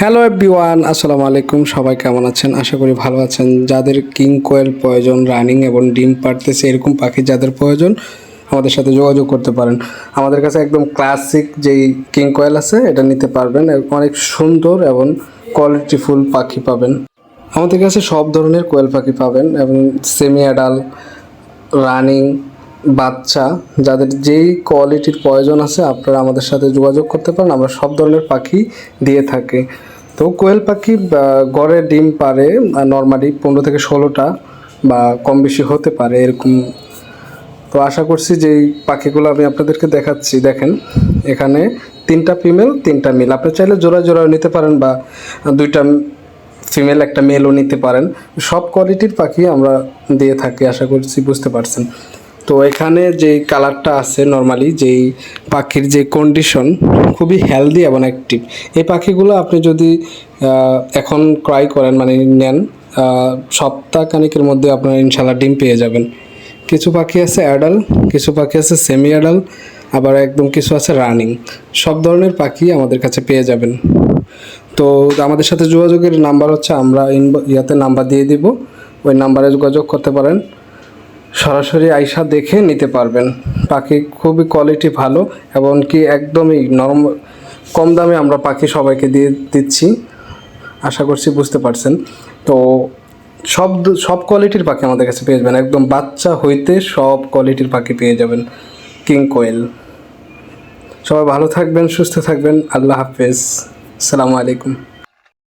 Hello everyone আসসালামু আলাইকুম। সবাই কেমন আছেন? আশা করি ভালো আছেন। যাদের কিং কোয়েল প্রয়োজন রানিং এবং ডিম পারতেছে এরকম পাখি যাদের প্রয়োজন, আমাদের সাথে যোগাযোগ করতে পারেন। আমাদের কাছে একদম ক্লাসিক যেই কিং কোয়েল আছে, এটা নিতে পারবেন। অনেক সুন্দর এবং কোয়ালিটিফুল পাখি পাবেন। আমাদের কাছে সব ধরনের কোয়েল পাখি পাবেন এবং সেমি অ্যাডাল রানিং বাচ্চা, যাদের যেই কোয়ালিটির প্রয়োজন আছে, আপনারা আমাদের সাথে যোগাযোগ করতে পারেন। আমরা সব ধরনের পাখি দিয়ে থাকি। তো কোয়েল পাখি গড়ে ডিম পারে নর্মালি পনেরো থেকে ষোলোটা বা কম বেশি হতে পারে এরকম। তো আশা করছি যে এই পাখিগুলো আমি আপনাদেরকে দেখাচ্ছি। দেখেন, এখানে তিনটা ফিমেল তিনটা মেল আপনি চাইলে জোড়া জোড়াও নিতে পারেন বা দুইটা ফিমেল একটা মেলও নিতে পারেন। সব কোয়ালিটির পাখি আমরা দিয়ে থাকি, আশা করছি বুঝতে পারছেন। তো এখানে যে কালারটা আছে নর্মালি যেই পাখির যে কন্ডিশন খুবই হেলদি এবং অ্যাক্টিভ এই পাখিগুলো আপনি যদি এখন ক্রয় করেন মানে নেন আহ, সপ্তাহ খানিকের মধ্যে আপনার ইনশাল্লাহ ডিম পেয়ে যাবেন। কিছু পাখি আছে অ্যাডাল কিছু পাখি আছে সেমি অ্যাডাল আবার একদম কিছু আছে রানিং সব ধরনের পাখি আমাদের কাছে পেয়ে যাবেন। তো আমাদের সাথে যোগাযোগের নাম্বার হচ্ছে আমরা ইয়াতে নাম্বার দিয়ে দিব। ওই নাম্বারে যোগাযোগ করতে পারেন। সরাসরি আইসা দেখে নিতে পারবেন। পাখি খুবই কোয়ালিটি ভালো এবং কি একদমই নরম, কম দামে আমরা পাখি সবাইকে দিয়ে দিচ্ছি। আশা করছি বুঝতে পারছেন। তো সব সব কোয়ালিটির পাখি আমাদের কাছে পেয়ে যাবেন। একদম বাচ্চা হইতে সব কোয়ালিটির পাখি পেয়ে যাবেন কিং কোয়েল সবাই ভালো থাকবেন, সুস্থ থাকবেন। আল্লাহ হাফেজ। আসসালামু আলাইকুম।